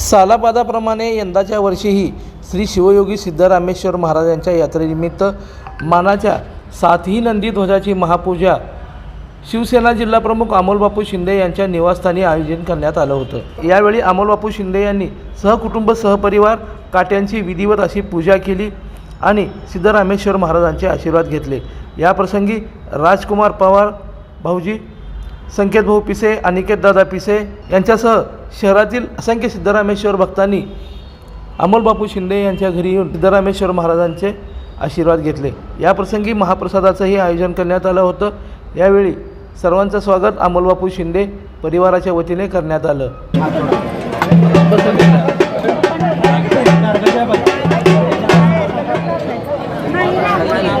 सालाबादाप्रमाणे यंदाच्या वर्षीही श्री शिवयोगी सिद्धरामेश्वर महाराजांच्या यात्रेनिमित्त मानाच्या सातही नंदी ध्वजाची महापूजा शिवसेना जिल्हाप्रमुख अमोलबापू शिंदे यांच्या निवासस्थानी आयोजन करण्यात आलं होतं. यावेळी अमोलबापू शिंदे यांनी सहकुटुंब सहपरिवार काट्यांची विधिवत अशी पूजा केली आणि सिद्धरामेश्वर महाराजांचे आशीर्वाद घेतले. याप्रसंगी राजकुमार पवार भाऊजी संकेतभाऊ पिसे अनिकेत दादा पिसे यांच्यासह शहरातील असंख्य सिद्धरामेश्वर भक्तांनी अमोलबापू शिंदे यांच्या घरी येऊन सिद्धरामेश्वर महाराजांचे आशीर्वाद घेतले. याप्रसंगी महाप्रसादाचंही आयोजन करण्यात आलं होतं. यावेळी सर्वांचं स्वागत अमोलबापू शिंदे परिवाराच्या वतीने करण्यात आलं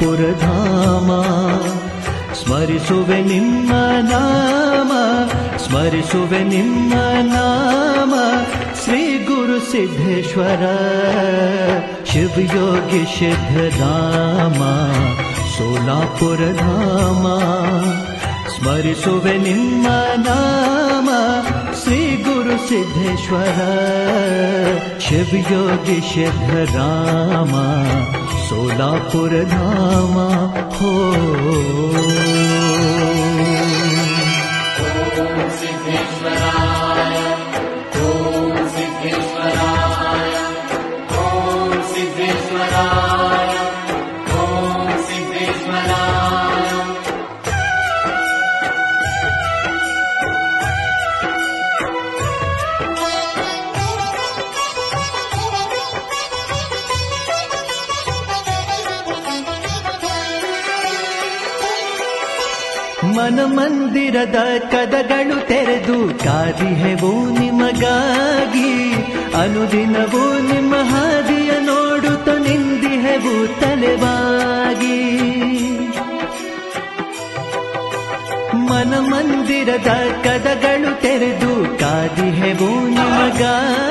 ಪುರಧಾಮ ಸ್ಮರಿಸುವೆ ನಿಮ್ಮ ನಾಮ ಸ್ಮರಿಸುವೆ ನಿಮ್ಮ ನಾಮ ಶ್ರೀ ಗುರು ಸಿದ್ದೇಶ್ವರ ಶಿವಯೋಗಿ ಸಿದ್ಧರಾಮ सोलापुरधाम स्मरिसुवे निम्म नाम श्रीगुरुसिद्धेश्वर गुरु सिद्धेश्वर शिव राम सोलापुर हो। ಮನ ಮಂದಿರದ ಕದಗಳು ತೆರೆದು ಕಾದಿಹೆವು ನಿಮಗಾಗಿ. ಅನುದಿನವೂ ನಿಮ್ಮ ಹಾದಿಯ ನೋಡುತ್ತ ನಿಂದಿಹೆವು ತಲೆವಾಗಿ. ಮನ ಮಂದಿರದ ಕದಗಳು ತೆರೆದು ಕಾದಿಹೆವು ನಿಮಗಾಗಿ.